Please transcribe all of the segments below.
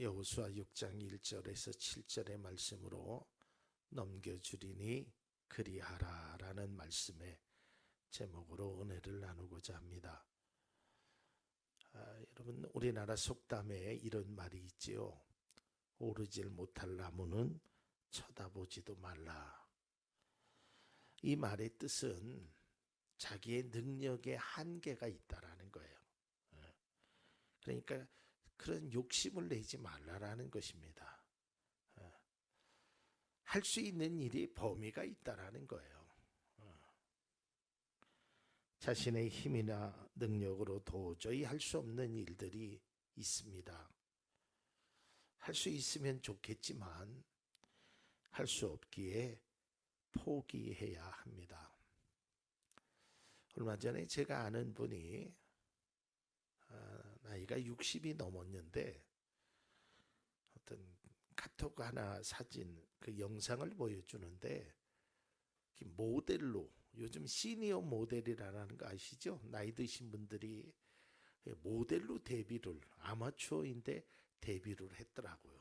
여호수아 6장 1절에서 7절의 말씀으로 넘겨주리니 그리하라라는 말씀의 제목으로 은혜를 나누고자 합니다. 아, 여러분 우리나라 속담에 이런 말이 있지요. 오르질 못할 나무는 쳐다보지도 말라. 이 말의 뜻은 자기의 능력에 한계가 있다라는 거예요. 예. 그러니까 그런 욕심을 내지 말라라는 것입니다. 할 수 있는 일이 범위가 있다라는 거예요. 어. 자신의 힘이나 능력으로 도저히 할 수 없는 일들이 있습니다. 할 수 있으면 좋겠지만 할 수 없기에 포기해야 합니다. 얼마 전에 제가 아는 분이 아, 나이가 60이 넘었는데 어떤 카톡 하나 사진 그 영상을 보여주는데 이 모델로 요즘 시니어 모델이라는 거 아시죠? 나이 드신 분들이 모델로 데뷔를 아마추어인데 데뷔를 했더라고요.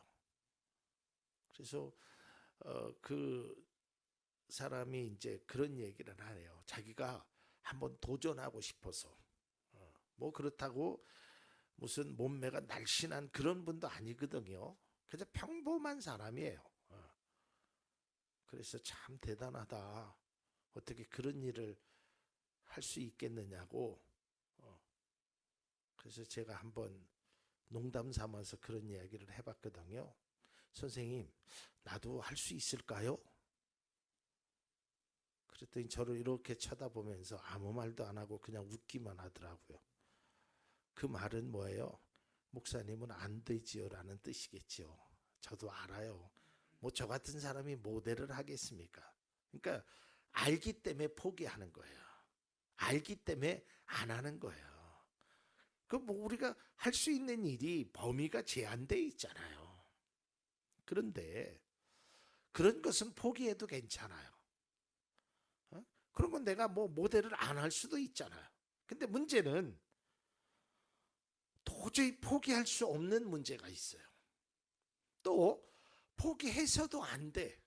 그래서 어, 그 사람이 이제 그런 얘기를 하네요. 자기가 한번 도전하고 싶어서 어, 뭐 그렇다고 무슨 몸매가 날씬한 그런 분도 아니거든요. 그저 평범한 사람이에요. 어. 그래서 참 대단하다. 어떻게 그런 일을 할 수 있겠느냐고. 어. 그래서 제가 한번 농담 삼아서 그런 이야기를 해봤거든요. 선생님, 나도 할 수 있을까요? 그랬더니 저를 이렇게 쳐다보면서 아무 말도 안 하고 그냥 웃기만 하더라고요. 그 말은 뭐예요? 목사님은 안 되지요라는 뜻이겠지요. 저도 알아요. 뭐 저 같은 사람이 모델을 하겠습니까? 그러니까 알기 때문에 포기하는 거예요. 알기 때문에 안 하는 거예요. 그 뭐 우리가 할 수 있는 일이 범위가 제한돼 있잖아요. 그런데 그런 것은 포기해도 괜찮아요. 어? 그런 건 내가 뭐 모델을 안 할 수도 있잖아요. 근데 문제는 도저히 포기할 수 없는 문제가 있어요. 또 포기해서도 안 돼.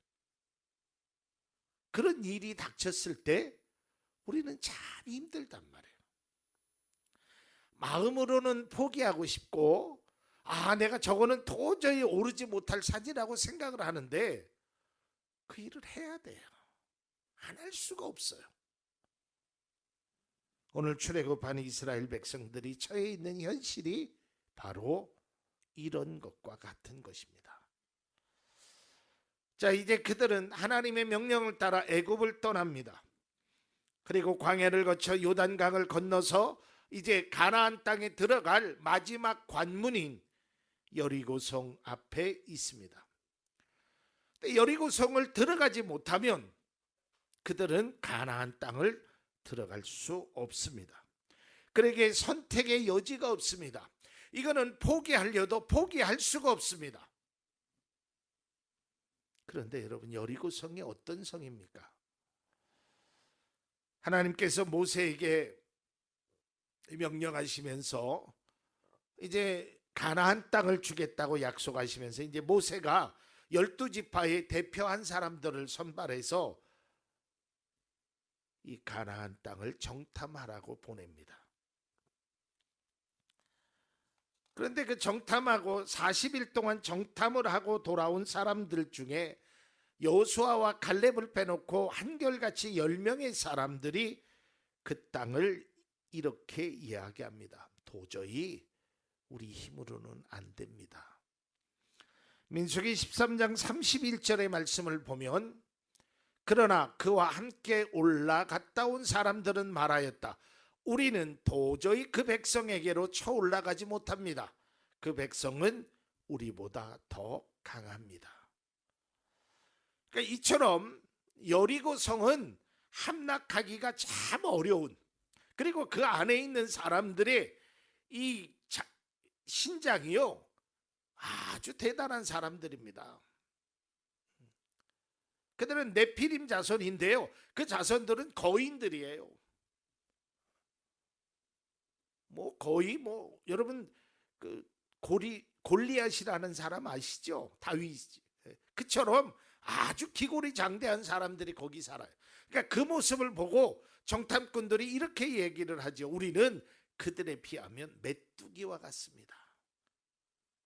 그런 일이 닥쳤을 때 우리는 참 힘들단 말이에요. 마음으로는 포기하고 싶고 아 내가 저거는 도저히 오르지 못할 산이라고 생각을 하는데 그 일을 해야 돼요. 안 할 수가 없어요. 오늘 출애굽한 이스라엘 백성들이 처해 있는 현실이 바로 이런 것과 같은 것입니다. 자, 이제 그들은 하나님의 명령을 따라 애굽을 떠납니다. 그리고 광야를 거쳐 요단강을 건너서 이제 가나안 땅에 들어갈 마지막 관문인 여리고성 앞에 있습니다. 여리고성을 들어가지 못하면 그들은 가나안 땅을 들어갈 수 없습니다. 그에게 선택의 여지가 없습니다. 이거는 포기하려도 포기할 수가 없습니다. 그런데 여러분 여리고 성이 어떤 성입니까? 하나님께서 모세에게 명령하시면서 이제 가나안 땅을 주겠다고 약속하시면서 이제 모세가 열두 지파의 대표한 사람들을 선발해서 이 가나안 땅을 정탐하라고 보냅니다. 그런데 그 정탐하고 40일 동안 정탐을 하고 돌아온 사람들 중에 여호수아와 갈렙을 빼놓고 한결같이 10명의 사람들이 그 땅을 이렇게 이야기합니다. 도저히 우리 힘으로는 안 됩니다. 민수기 13장 31절의 말씀을 보면 그러나 그와 함께 올라갔다 온 사람들은 말하였다. 우리는 도저히 그 백성에게로 쳐 올라가지 못합니다. 그 백성은 우리보다 더 강합니다. 그러니까 이처럼 여리고 성은 함락하기가 참 어려운 그리고 그 안에 있는 사람들의 이 자, 신장이요 아주 대단한 사람들입니다. 그들은 네피림 자손인데요. 그 자손들은 거인들이에요. 뭐 거의 뭐 여러분 그 고리 골리앗이라는 사람 아시죠? 다윗. 그처럼 아주 기골이 장대한 사람들이 거기 살아요. 그러니까 그 모습을 보고 정탐꾼들이 이렇게 얘기를 하죠. 우리는 그들에 비하면 메뚜기와 같습니다.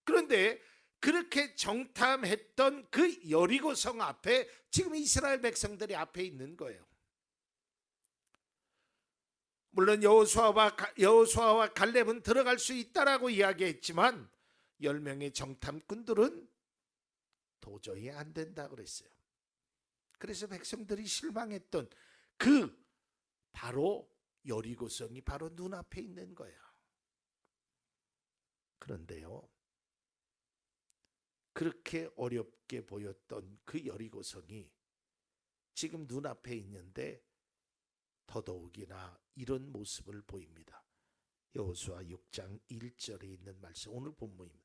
그런데 그렇게 정탐했던 그 여리고 성 앞에 지금 이스라엘 백성들이 앞에 있는 거예요. 물론 여호수아와 가- 여호수아와 갈렙은 들어갈 수 있다라고 이야기했지만 열 명의 정탐꾼들은 도저히 안 된다 그랬어요. 그래서 백성들이 실망했던 그 바로 여리고성이 바로 눈앞에 있는 거야. 그런데요. 그렇게 어렵게 보였던 그 여리고성이 지금 눈앞에 있는데 더더욱이나 이런 모습을 보입니다. 여호수아 6장 1절에 있는 말씀 오늘 본문입니다.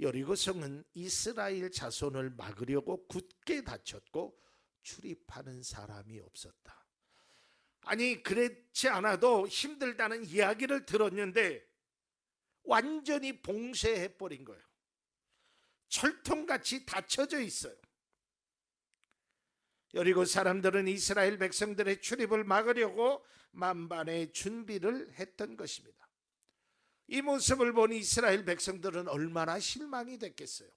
여리고성은 이스라엘 자손을 막으려고 굳게 닫혔고 출입하는 사람이 없었다. 아니 그렇지 않아도 힘들다는 이야기를 들었는데 완전히 봉쇄해 버린 거예요. 철통같이 닫혀져 있어요. 여리고 사람들은 이스라엘 백성들의 출입을 막으려고 만반의 준비를 했던 것입니다. 이 모습을 본 이스라엘 백성들은 얼마나 실망이 됐겠어요.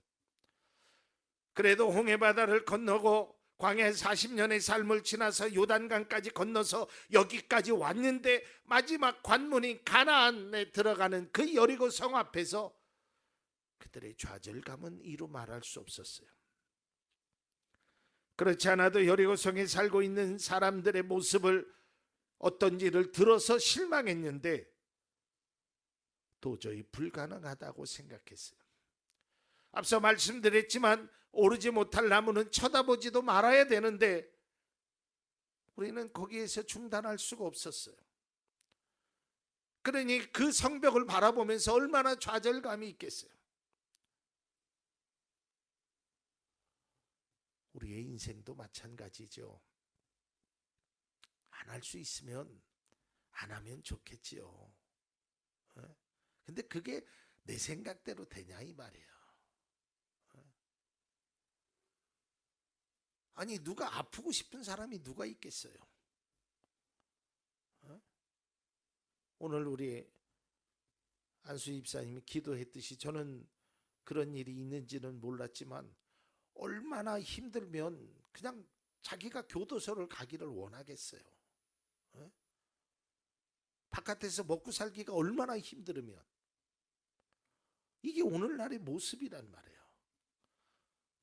그래도 홍해 바다를 건너고 광야 40년의 삶을 지나서 요단강까지 건너서 여기까지 왔는데 마지막 관문인 가나안에 들어가는 그 여리고 성 앞에서 그들의 좌절감은 이루 말할 수 없었어요. 그렇지 않아도 여리고성에 살고 있는 사람들의 모습을 어떤지를 들어서 실망했는데 도저히 불가능하다고 생각했어요. 앞서 말씀드렸지만 오르지 못할 나무는 쳐다보지도 말아야 되는데 우리는 거기에서 중단할 수가 없었어요. 그러니 그 성벽을 바라보면서 얼마나 좌절감이 있겠어요. 우리의 인생도 마찬가지죠. 안 할 수 있으면 안 하면 좋겠지요. 어? 근데 그게 내 생각대로 되냐 이 말이에요. 어? 아니 누가 아프고 싶은 사람이 누가 있겠어요? 어? 오늘 우리 안수 입사님이 기도했듯이 저는 그런 일이 있는지는 몰랐지만 얼마나 힘들면 그냥 자기가 교도소를 가기를 원하겠어요. 어? 바깥에서 먹고 살기가 얼마나 힘들으면 이게 오늘날의 모습이란 말이에요.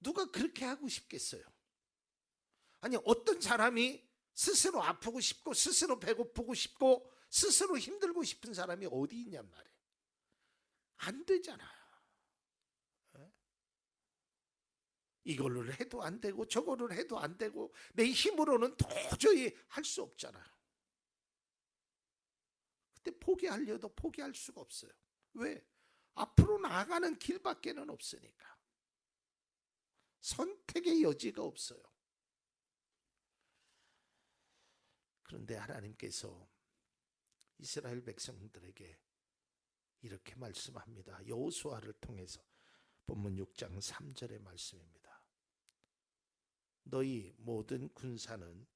누가 그렇게 하고 싶겠어요? 아니 어떤 사람이 스스로 아프고 싶고 스스로 배고프고 싶고 스스로 힘들고 싶은 사람이 어디 있냔 말이에요. 안 되잖아요. 이걸로 해도 안 되고 저거를 해도 안 되고 내 힘으로는 도저히 할 수 없잖아요. 그때 포기하려도 포기할 수가 없어요. 왜? 앞으로 나아가는 길밖에는 없으니까. 선택의 여지가 없어요. 그런데 하나님께서 이스라엘 백성들에게 이렇게 말씀합니다. 여호수아를 통해서 본문 6장 3절의 말씀입니다. 너희 모든 군사는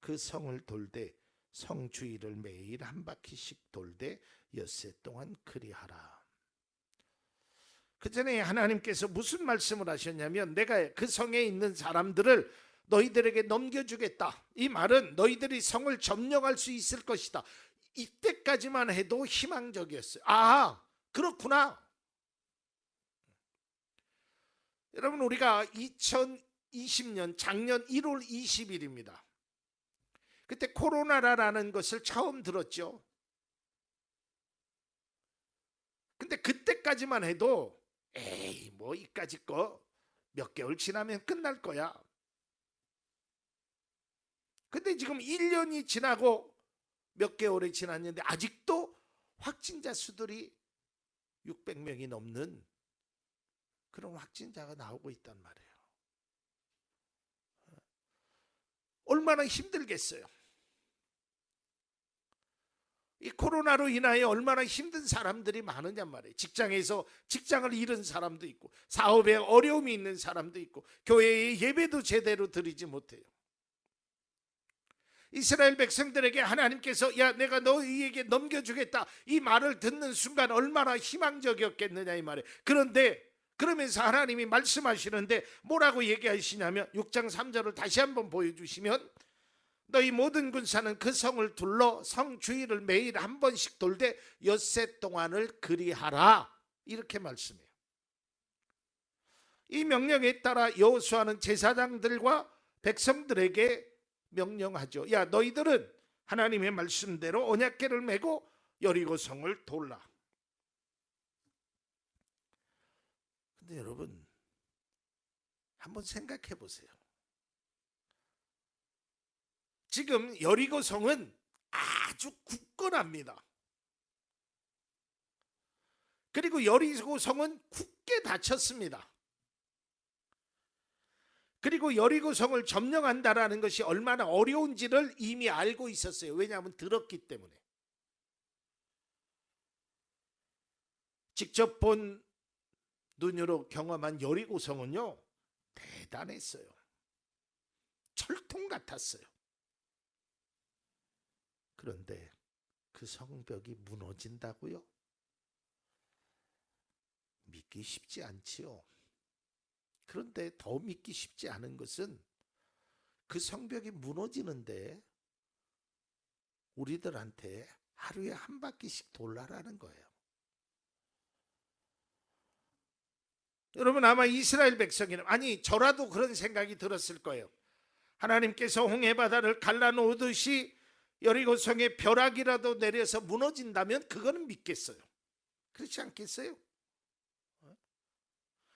그 성을 돌되 성 주위를 매일 한 바퀴씩 돌되 엿새 동안 그리하라. 그 전에 하나님께서 무슨 말씀을 하셨냐면 내가 그 성에 있는 사람들을 너희들에게 넘겨주겠다. 이 말은 너희들이 성을 점령할 수 있을 것이다. 이때까지만 해도 희망적이었어요. 아, 그렇구나. 여러분 우리가 2020년 작년 1월 20일입니다. 그때 코로나라는 것을 처음 들었죠. 근데 그때까지만 해도 에이 뭐 이까지 거 몇 개월 지나면 끝날 거야. 근데 지금 1년이 지나고 몇 개월이 지났는데 아직도 확진자 수들이 600명이 넘는 그런 확진자가 나오고 있단 말이에요. 얼마나 힘들겠어요. 이 코로나로 인하여 얼마나 힘든 사람들이 많으냔 말이에요. 직장에서 직장을 잃은 사람도 있고 사업에 어려움이 있는 사람도 있고 교회의 예배도 제대로 드리지 못해요. 이스라엘 백성들에게 하나님께서 야 내가 너희에게 넘겨주겠다 이 말을 듣는 순간 얼마나 희망적이었겠느냐 이 말이에요. 그런데 그러면서 하나님이 말씀하시는데 뭐라고 얘기하시냐면 6장 3절을 다시 한번 보여주시면 너희 모든 군사는 그 성을 둘러 성 주위를 매일 한 번씩 돌되 엿새 동안을 그리하라 이렇게 말씀해요. 이 명령에 따라 여호수아는 제사장들과 백성들에게 명령하죠. 야 너희들은 하나님의 말씀대로 언약궤를 메고 여리고 성을 돌라. 근데 여러분 한번 생각해 보세요. 지금 여리고 성은 아주 굳건합니다. 그리고 여리고 성은 굳게 닫혔습니다. 그리고 여리고 성을 점령한다라는 것이 얼마나 어려운지를 이미 알고 있었어요. 왜냐하면 들었기 때문에. 직접 본 눈으로 경험한 여리고 성은요. 대단했어요. 철통 같았어요. 그런데 그 성벽이 무너진다고요? 믿기 쉽지 않지요. 그런데 더 믿기 쉽지 않은 것은 그 성벽이 무너지는데 우리들한테 하루에 한 바퀴씩 돌라라는 거예요. 여러분 아마 이스라엘 백성이는 아니 저라도 그런 생각이 들었을 거예요. 하나님께서 홍해 바다를 갈라놓듯이 여리고 성에 벼락이라도 내려서 무너진다면 그거는 믿겠어요. 그렇지 않겠어요?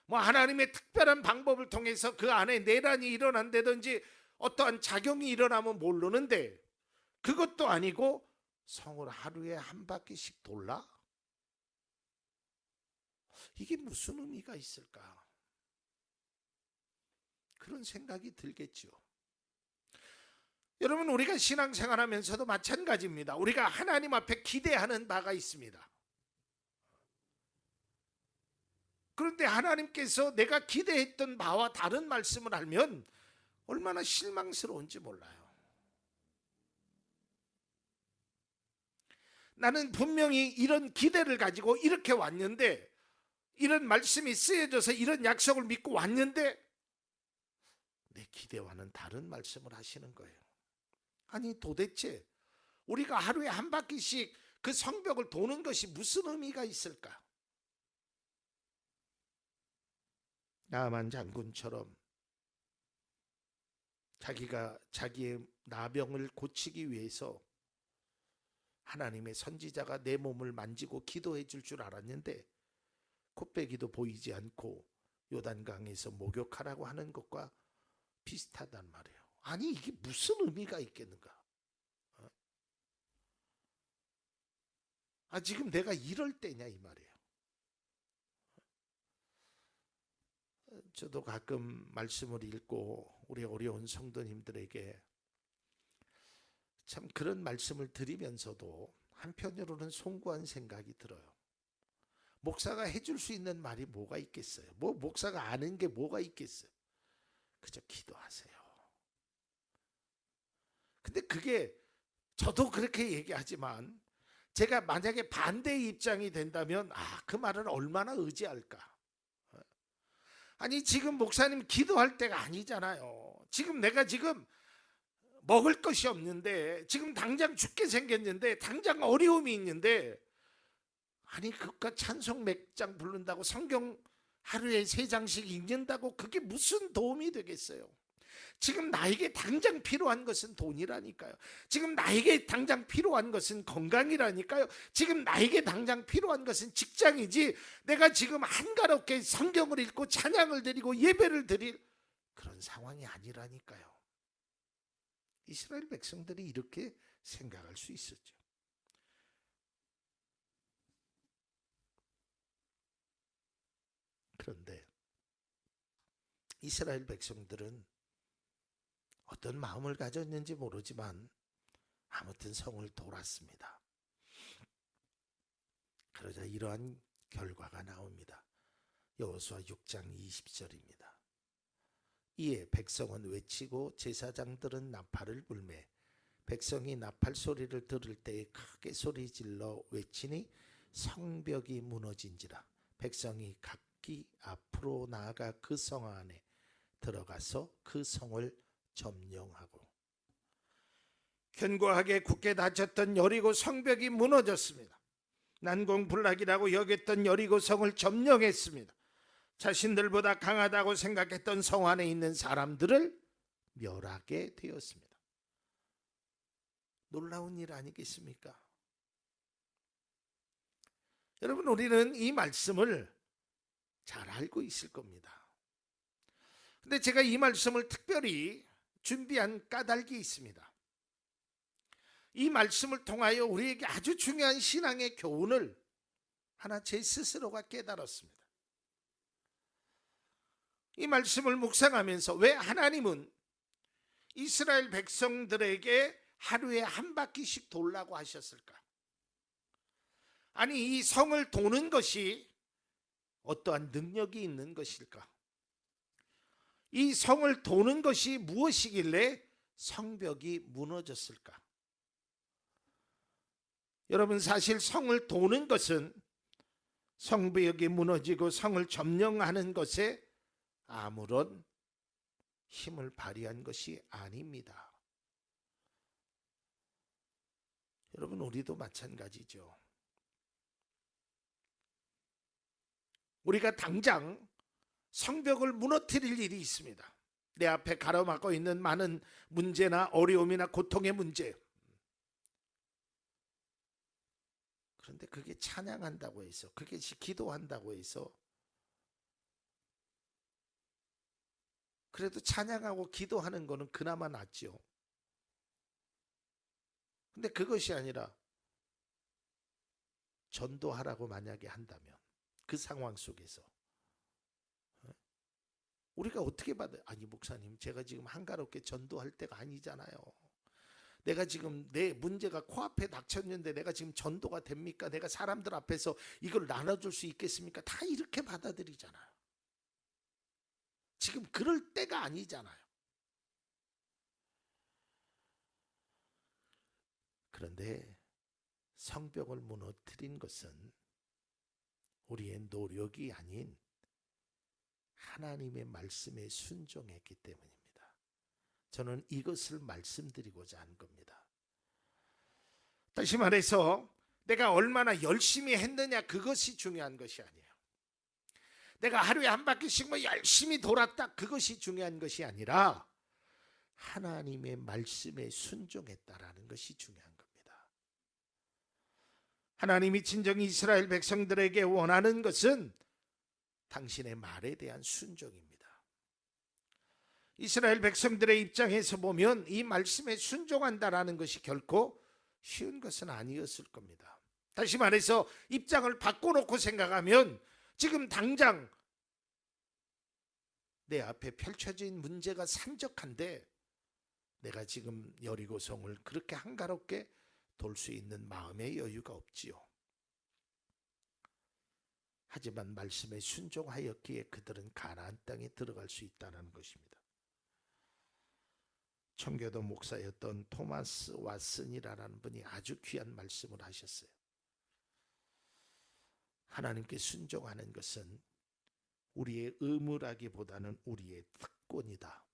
뭐 하나님의 특별한 방법을 통해서 그 안에 내란이 일어난다든지 어떠한 작용이 일어나면 모르는데 그것도 아니고 성을 하루에 한 바퀴씩 돌라? 이게 무슨 의미가 있을까? 그런 생각이 들겠죠. 여러분 우리가 신앙생활하면서도 마찬가지입니다. 우리가 하나님 앞에 기대하는 바가 있습니다. 그런데 하나님께서 내가 기대했던 바와 다른 말씀을 알면 얼마나 실망스러운지 몰라요. 나는 분명히 이런 기대를 가지고 이렇게 왔는데 이런 말씀이 쓰여져서 이런 약속을 믿고 왔는데 내 기대와는 다른 말씀을 하시는 거예요. 아니 도대체 우리가 하루에 한 바퀴씩 그 성벽을 도는 것이 무슨 의미가 있을까? 나만 장군처럼 자기가 자기의 나병을 고치기 위해서 하나님의 선지자가 내 몸을 만지고 기도해 줄 줄 알았는데 코빼기도 보이지 않고 요단강에서 목욕하라고 하는 것과 비슷하단 말이에요. 아니 이게 무슨 의미가 있겠는가? 어? 아 지금 내가 이럴 때냐 이 말이에요. 저도 가끔 말씀을 읽고 우리 어려운 성도님들에게 참 그런 말씀을 드리면서도 한편으로는 송구한 생각이 들어요. 목사가 해줄 수 있는 말이 뭐가 있겠어요? 뭐 목사가 아는 게 뭐가 있겠어요? 그저 기도하세요. 근데 그게 저도 그렇게 얘기하지만 제가 만약에 반대의 입장이 된다면 아, 그 말을 얼마나 의지할까? 아니 지금 목사님 기도할 때가 아니잖아요. 지금 내가 지금 먹을 것이 없는데 지금 당장 죽게 생겼는데 당장 어려움이 있는데 아니 그깟 찬송 몇 장 부른다고 성경 하루에 세 장씩 읽는다고 그게 무슨 도움이 되겠어요? 지금 나에게 당장 필요한 것은 돈이라니까요. 지금 나에게 당장 필요한 것은 건강이라니까요. 지금 나에게 당장 필요한 것은 직장이지 내가 지금 한가롭게 성경을 읽고 찬양을 드리고 예배를 드릴 그런 상황이 아니라니까요. 이스라엘 백성들이 이렇게 생각할 수 있었죠. 그런데 이스라엘 백성들은 어떤 마음을 가졌는지 모르지만 아무튼 성을 돌았습니다. 그러자 이러한 결과가 나옵니다. 여호수아 6장 20절입니다. 이에 백성은 외치고 제사장들은 나팔을 불매 백성이 나팔 소리를 들을 때에 크게 소리 질러 외치니 성벽이 무너진지라 백성이 각 기 앞으로 나아가 그 성 안에 들어가서 그 성을 점령하고 견고하게 굳게 닫혔던 여리고 성벽이 무너졌습니다. 난공불락이라고 여겼던 여리고 성을 점령했습니다. 자신들보다 강하다고 생각했던 성 안에 있는 사람들을 멸하게 되었습니다. 놀라운 일 아니겠습니까? 여러분, 우리는 이 말씀을 잘 알고 있을 겁니다. 근데 제가 이 말씀을 특별히 준비한 까닭이 있습니다. 이 말씀을 통하여 우리에게 아주 중요한 신앙의 교훈을 하나 제 스스로가 깨달았습니다. 이 말씀을 묵상하면서 왜 하나님은 이스라엘 백성들에게 하루에 한 바퀴씩 돌라고 하셨을까? 아니, 이 성을 도는 것이 어떠한 능력이 있는 것일까? 이 성을 도는 것이 무엇이길래 성벽이 무너졌을까? 여러분, 사실 성을 도는 것은 성벽이 무너지고 성을 점령하는 것에 아무런 힘을 발휘한 것이 아닙니다. 여러분, 우리도 마찬가지죠. 우리가 당장 성벽을 무너뜨릴 일이 있습니다. 내 앞에 가로막고 있는 많은 문제나 어려움이나 고통의 문제. 그런데 그게 찬양한다고 해서, 그게 기도한다고 해서, 그래도 찬양하고 기도하는 거는 그나마 낫죠. 근데 그것이 아니라 전도하라고 만약에 한다면 그 상황 속에서 어? 우리가 어떻게 받아? 아니 목사님, 제가 지금 한가롭게 전도할 때가 아니잖아요. 내가 지금 내 문제가 코앞에 닥쳤는데 내가 지금 전도가 됩니까? 내가 사람들 앞에서 이걸 나눠줄 수 있겠습니까? 다 이렇게 받아들이잖아요. 지금 그럴 때가 아니잖아요. 그런데 성벽을 무너뜨린 것은 우리의 노력이 아닌 하나님의 말씀에 순종했기 때문입니다. 저는 이것을 말씀드리고자 한 겁니다. 다시 말해서 내가 얼마나 열심히 했느냐 그것이 중요한 것이 아니에요. 내가 하루에 한 바퀴씩 뭐 열심히 돌았다 그것이 중요한 것이 아니라 하나님의 말씀에 순종했다라는 것이 중요한 겁니다. 하나님이 진정 이스라엘 백성들에게 원하는 것은 당신의 말에 대한 순종입니다. 이스라엘 백성들의 입장에서 보면 이 말씀에 순종한다라는 것이 결코 쉬운 것은 아니었을 겁니다. 다시 말해서 입장을 바꿔놓고 생각하면 지금 당장 내 앞에 펼쳐진 문제가 산적한데 내가 지금 여리고성을 그렇게 한가롭게 돌 수 있는 마음의 여유가 없지요. 하지만 말씀에 순종하였기에 그들은 가나안 땅에 들어갈 수 있다는 것입니다. 청교도 목사였던 토마스 왓슨이라는 분이 아주 귀한 말씀을 하셨어요. 하나님께 순종하는 것은 우리의 의무라기보다는 우리의 특권이다.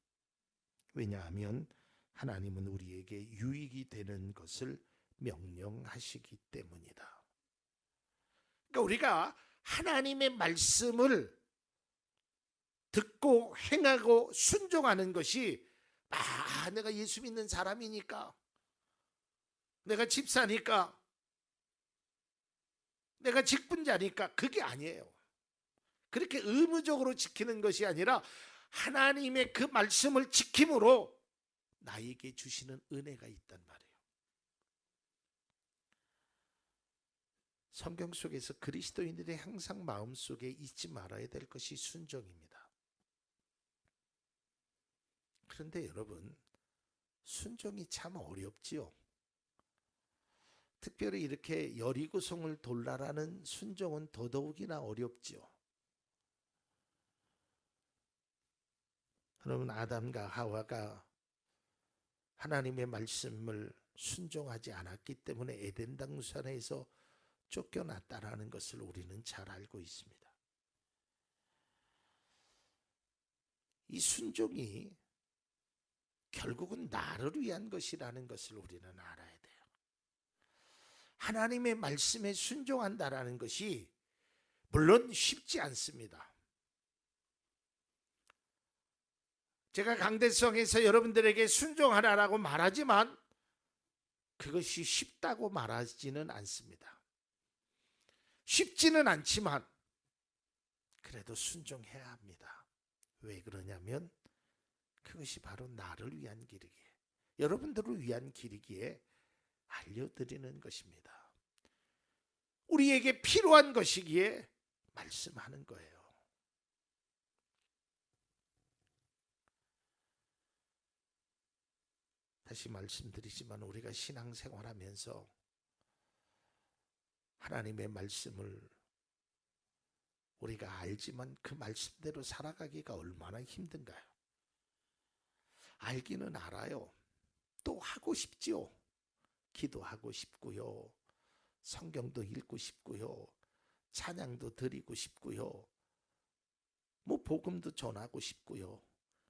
왜냐하면 하나님은 우리에게 유익이 되는 것을 명령하시기 때문이다. 그러니까 우리가 하나님의 말씀을 듣고 행하고 순종하는 것이 아, 내가 예수 믿는 사람이니까 내가 집사니까 내가 직분자니까 그게 아니에요. 그렇게 의무적으로 지키는 것이 아니라 하나님의 그 말씀을 지킴으로 나에게 주시는 은혜가 있단 말이에요. 성경 속에서 그리스도인들의 항상 마음속에 잊지 말아야 될 것이 순종입니다. 그런데 여러분, 순종이 참 어렵지요. 특별히 이렇게 여리고성을 돌라라는 순종은 더더욱이나 어렵지요. 그러면 아담과 하와가 하나님의 말씀을 순종하지 않았기 때문에 에덴 동산에서 쫓겨났다라는 것을 우리는 잘 알고 있습니다. 이 순종이 결국은 나를 위한 것이라는 것을 우리는 알아야 돼요. 하나님의 말씀에 순종한다라는 것이 물론 쉽지 않습니다. 제가 강대성에서 여러분들에게 순종하라라고 말하지만 그것이 쉽다고 말하지는 않습니다. 쉽지는 않지만 그래도 순종해야 합니다. 왜 그러냐면 그것이 바로 나를 위한 길이기에 여러분들을 위한 길이기에 알려드리는 것입니다. 우리에게 필요한 것이기에 말씀하는 거예요. 다시 말씀드리지만 우리가 신앙생활하면서 하나님의 말씀을 우리가 알지만 그 말씀대로 살아가기가 얼마나 힘든가요? 알기는 알아요. 또 하고 싶지요. 기도하고 싶고요. 성경도 읽고 싶고요. 찬양도 드리고 싶고요. 뭐 복음도 전하고 싶고요.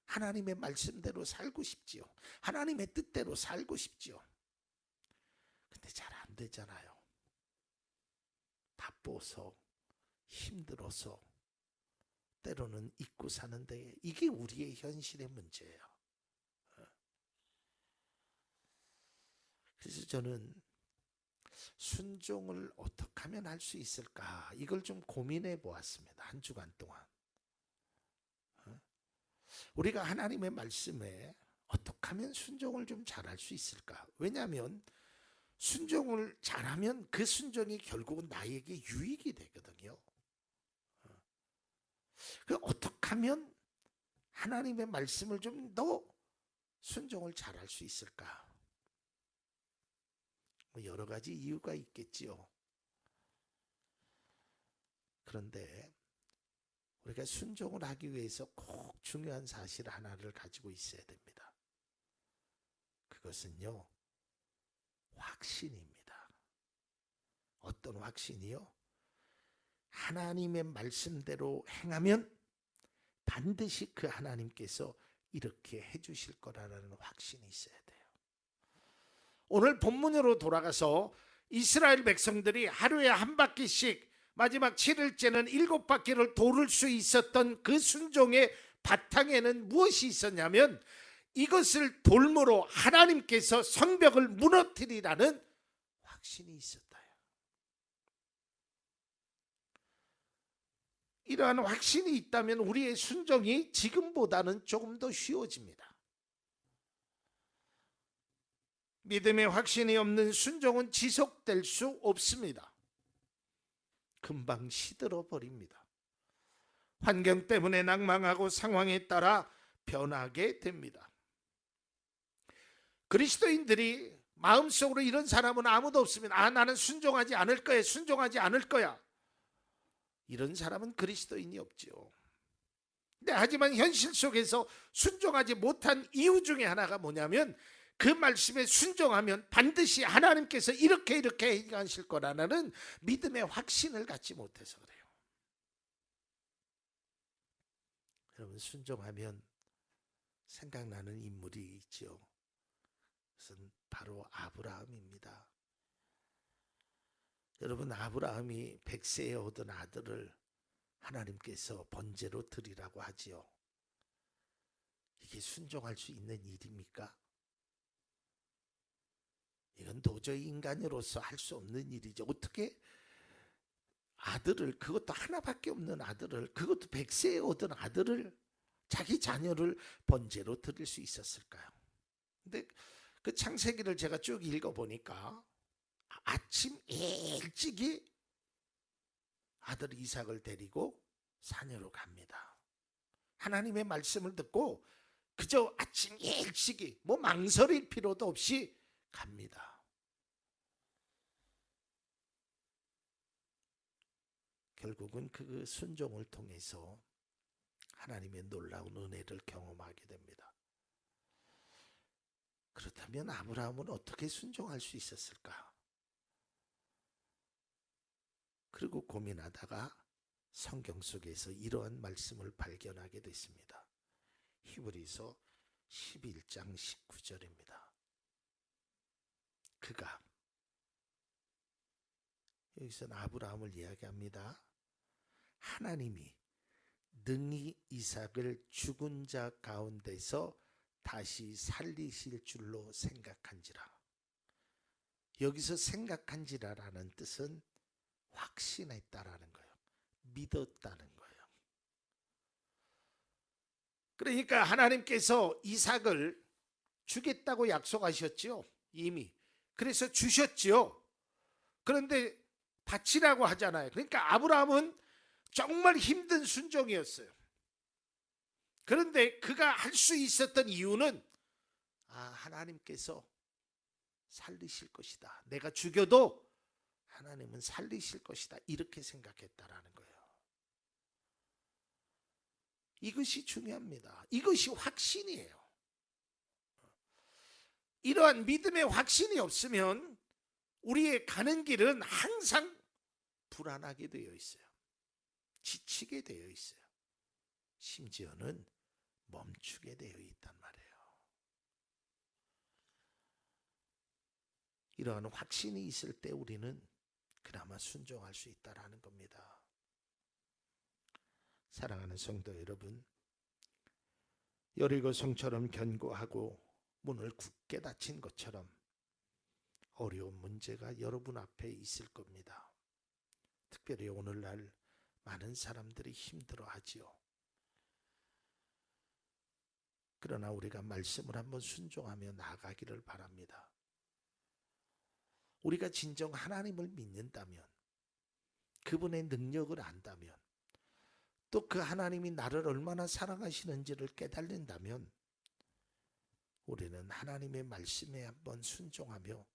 하나님의 말씀대로 살고 싶지요. 하나님의 뜻대로 살고 싶지요. 근데 잘 안 되잖아요. 바빠서 힘들어서 때로는 잊고 사는데 이게 우리의 현실의 문제예요. 어. 그래서 저는 순종을 어떻게 하면 할 수 있을까 이걸 좀 고민해 보았습니다. 한 주간 동안. 어. 우리가 하나님의 말씀에 어떻게 하면 순종을 좀 잘할 수 있을까? 왜냐하면 순종을 잘하면 그 순종이 결국은 나에게 유익이 되거든요. 어. 그 어떻게 하면 하나님의 말씀을 좀 더 순종을 잘할 수 있을까? 뭐 여러 가지 이유가 있겠지요. 그런데 우리가 순종을 하기 위해서 꼭 중요한 사실 하나를 가지고 있어야 됩니다. 그것은요, 확신입니다. 어떤 확신이요? 하나님의 말씀대로 행하면 반드시 그 하나님께서 이렇게 해 주실 거라는 확신이 있어야 돼요. 오늘 본문으로 돌아가서 이스라엘 백성들이 하루에 한 바퀴씩 마지막 7일째는 일곱 바퀴를 돌을 수 있었던 그 순종의 바탕에는 무엇이 있었냐면 이것을 돌므로 하나님께서 성벽을 무너뜨리라는 확신이 있었다요. 이러한 확신이 있다면 우리의 순종이 지금보다는 조금 더 쉬워집니다. 믿음의 확신이 없는 순종은 지속될 수 없습니다. 금방 시들어 버립니다. 환경 때문에 낭망하고 상황에 따라 변하게 됩니다. 그리스도인들이 마음속으로 이런 사람은 아무도 없습니다. 아, 나는 순종하지 않을 거야. 순종하지 않을 거야. 이런 사람은 그리스도인이 없지요. 근데 하지만 현실 속에서 순종하지 못한 이유 중에 하나가 뭐냐면 그 말씀에 순종하면 반드시 하나님께서 이렇게 이렇게 행하실 거라는 믿음의 확신을 갖지 못해서 그래요. 여러분 순종하면 생각나는 인물이 있죠. 그것은 바로 아브라함입니다. 여러분 아브라함이 백세에 얻은 아들을 하나님께서 번제로 드리라고 하지요. 이게 순종할 수 있는 일입니까? 이건 도저히 인간으로서 할 수 없는 일이죠. 어떻게 아들을 그것도 하나밖에 없는 아들을 그것도 백세에 얻은 아들을 자기 자녀를 번제로 드릴 수 있었을까요? 근데 그 창세기를 제가 쭉 읽어보니까 아침 일찍이 아들 이삭을 데리고 산으로 갑니다. 하나님의 말씀을 듣고 그저 아침 일찍이 뭐 망설일 필요도 없이 갑니다. 결국은 그 순종을 통해서 하나님의 놀라운 은혜를 경험하게 됩니다. 그렇다면 아브라함은 어떻게 순종할 수 있었을까? 그리고 고민하다가 성경 속에서 이러한 말씀을 발견하게 됐습니다. 히브리서 11장 19절입니다. 그가 여기서는 아브라함을 이야기합니다. 하나님이 능히 이삭을 죽은 자 가운데서 다시 살리실 줄로 생각한지라. 여기서 생각한지라라는 뜻은 확신했다라는 거예요. 믿었다는 거예요. 그러니까 하나님께서 이삭을 주겠다고 약속하셨지요. 이미. 그래서 주셨지요. 그런데 바치라고 하잖아요. 그러니까 아브라함은 정말 힘든 순종이었어요. 그런데 그가 할 수 있었던 이유는 아, 하나님께서 살리실 것이다. 내가 죽여도 하나님은 살리실 것이다. 이렇게 생각했다라는 거예요. 이것이 중요합니다. 이것이 확신이에요. 이러한 믿음의 확신이 없으면 우리의 가는 길은 항상 불안하게 되어 있어요. 지치게 되어 있어요. 심지어는 멈추게 되어 있단 말이에요. 이러한 확신이 있을 때 우리는 그나마 순종할 수 있다라는 겁니다. 사랑하는 성도 여러분, 여리고 성처럼 견고하고 문을 굳게 닫힌 것처럼 어려운 문제가 여러분 앞에 있을 겁니다. 특별히 오늘날 많은 사람들이 힘들어 하지요. 그러나 우리가 말씀을 한번 순종하며 나가기를 바랍니다. 우리가 진정 하나님을 믿는다면, 그분의 능력을 안다면, 또 그 하나님이 나를 얼마나 사랑하시는지를 깨달는다면, 우리는 하나님의 말씀에 한번 순종하며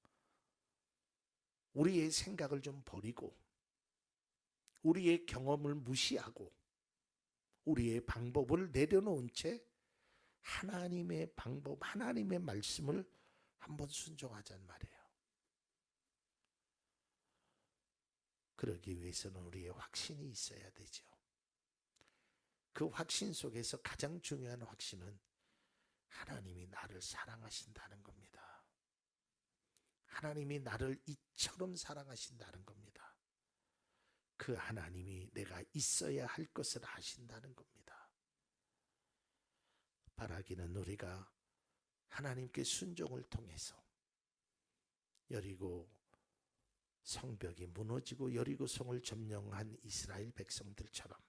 우리의 생각을 좀 버리고 우리의 경험을 무시하고 우리의 방법을 내려놓은 채 하나님의 방법, 하나님의 말씀을 한번 순종하자는 말이에요. 그러기 위해서는 우리의 확신이 있어야 되죠. 그 확신 속에서 가장 중요한 확신은 하나님이 나를 사랑하신다는 겁니다. 하나님이 나를 이처럼 사랑하신다는 겁니다. 그 하나님이 내가 있어야 할 것을 하신다는 겁니다. 바라기는 우리가 하나님께 순종을 통해서 여리고 성벽이 무너지고 여리고 성을 점령한 이스라엘 백성들처럼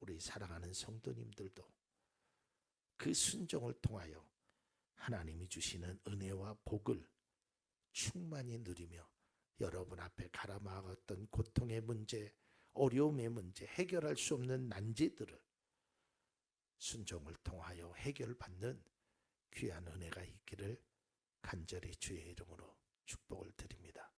우리 사랑하는 성도님들도 그 순종을 통하여 하나님이 주시는 은혜와 복을 충만히 누리며 여러분 앞에 가라막았던 고통의 문제, 어려움의 문제, 해결할 수 없는 난제들을 순종을 통하여 해결받는 귀한 은혜가 있기를 간절히 주의 이름으로 축복을 드립니다.